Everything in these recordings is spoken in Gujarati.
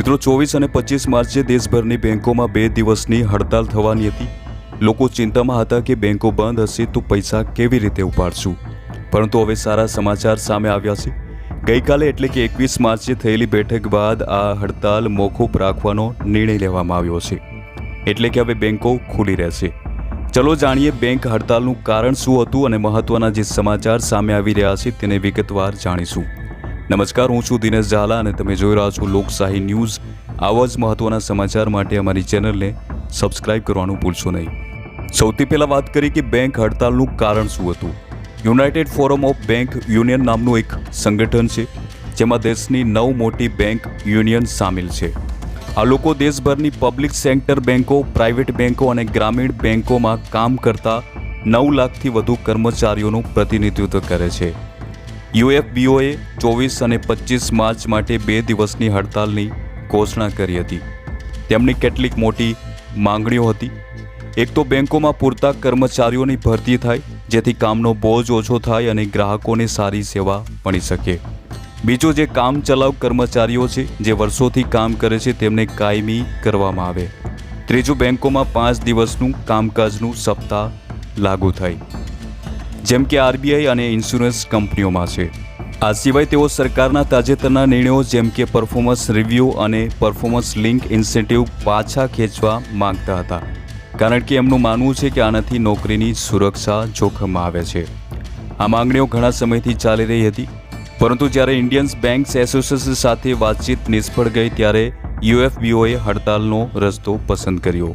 મિત્રો, ચોવીસ અને પચીસ માર્ચે દેશભરની બેંકોમાં બે દિવસની હડતાલ થવાની હતી. લોકો ચિંતામાં હતા કે બેંકો બંધ હશે તો પૈસા કેવી રીતે ઉપાડશું. પરંતુ હવે સારા સમાચાર સામે આવ્યા છે. ગઈકાલે એટલે કે એકવીસ માર્ચે થયેલી બેઠક બાદ આ હડતાલ મોકૂફ રાખવાનો નિર્ણય લેવામાં આવ્યો છે. એટલે કે હવે બેંકો ખુલ્લી રહેશે. ચલો જાણીએ બેંક હડતાલનું કારણ શું હતું અને મહત્વના જે સમાચાર સામે આવી રહ્યા છે તેને વિગતવાર જાણીશું. નમસ્કાર, હું છું દિનેશ ઝાલા અને તમે જોઈ રહ્યા છો લોકશાહી ન્યૂઝ. આવા જ મહત્વના સમાચાર માટે અમારી ચેનલને સબસ્ક્રાઇબ કરવાનું ભૂલશો નહીં. સૌથી પહેલાં વાત કરી કે બેંક હડતાલનું કારણ શું હતું? United forum of bank union નામનું એક સંગઠન છે, જેમાં દેશની નવ મોટી બેંક યુનિયન સામેલ છે. આ લોકો દેશભરની પબ્લિક સેક્ટર બેંકો, પ્રાઇવેટ બેંકો અને ગ્રામીણ બેંકોમાં કામ કરતા નવ લાખથી વધુ કર્મચારીઓનું પ્રતિનિધિત્વ કરે છે. યુએફબીઓએ ચોવીસ અને પચીસ માર્ચ માટે બે દિવસની હડતાલની ઘોષણા કરી હતી. તેમની કેટલીક મોટી માંગણીઓ હતી. એક તો બેંકોમાં પૂરતા કર્મચારીઓની ભરતી થાય, જેથી કામનો બોજ ઓછો થાય અને ગ્રાહકોને સારી સેવા મળી શકે. બીજો જે કામ ચલાવ કર્મચારીઓ છે, જે વર્ષોથી કામ કરે છે, તેમને કાયમી કરવામાં આવે. ત્રીજું, બેંકોમાં પાંચ દિવસનું કામકાજનું સપ્તાહ લાગુ થાય. જેમ કે આરબીઆઈ અને ઇન્સ્યોરન્સ કંપનીઓમાં છે. આ સિવાય તેઓ સરકારના તાજેતરના નિર્ણયો જેમ કે પરફોર્મન્સ રિવ્યૂ અને પરફોર્મન્સ લિંક ઇન્સેન્ટિવ પાછા ખેંચવા માંગતા હતા. કારણ કે એમનું માનવું છે કે આનાથી નોકરીની સુરક્ષા જોખમમાં આવે છે. આ માંગણીઓ ઘણા સમયથી ચાલી રહી હતી. પરંતુ જ્યારે ઇન્ડિયન્સ બેંક્સ એસોસિએશન સાથે વાતચીત નિષ્ફળ ગઈ ત્યારે યુએફબીઓએ હડતાલનો રસ્તો પસંદ કર્યો.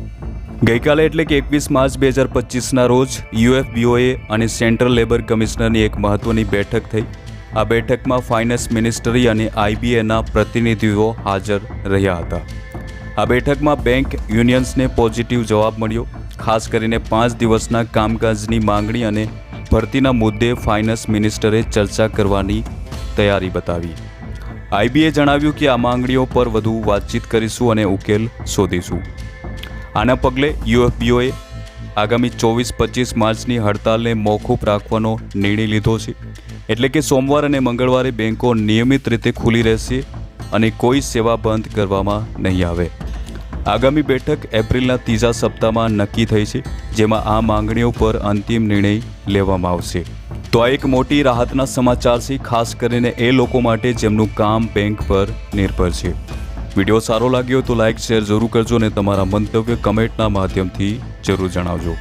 ગઈકાલે એટલે કે એકવીસ માર્ચ બે હજાર પચીસના રોજ યુએફબીઓએ અને સેન્ટ્રલ લેબર કમિશનરની એક મહત્વની બેઠક થઈ. આ બેઠકમાં ફાઇનાન્સ મિનિસ્ટરી અને આઈબીએના પ્રતિનિધિઓ હાજર રહ્યા હતા. આ બેઠકમાં બેંક યુનિયન્સને પોઝિટિવ જવાબ મળ્યો. ખાસ કરીને પાંચ દિવસના કામકાજની માંગણી અને ભરતીના મુદ્દે ફાઇનાન્સ મિનિસ્ટરે ચર્ચા કરવાની તૈયારી બતાવી. આઈબીએ જણાવ્યું કે આ માંગણીઓ પર વધુ વાતચીત કરીશું અને ઉકેલ શોધીશું. આના પગલે યુએફબીઓએ આગામી ચોવીસ પચીસ માર્ચની હડતાલને મોકૂફ રાખવાનો નિર્ણય લીધો છે. એટલે કે સોમવાર અને મંગળવારે બેંકો નિયમિત રીતે ખુલ્લી રહેશે અને કોઈ સેવા બંધ કરવામાં નહીં આવે. આગામી બેઠક એપ્રિલના ત્રીજા સપ્તાહમાં નક્કી થઈ છે, જેમાં આ માંગણીઓ પર અંતિમ નિર્ણય લેવામાં આવશે. તો આ એક મોટી રાહતના સમાચાર છે, ખાસ કરીને એ લોકો માટે જેમનું કામ બેંક પર નિર્ભર છે. વીડિયો સારો લાગ્યો તો લાઇક શેર જરૂર કરજો અને તમારા મંતવ્ય કમેન્ટના માધ્યમથી જરૂર જણાવજો.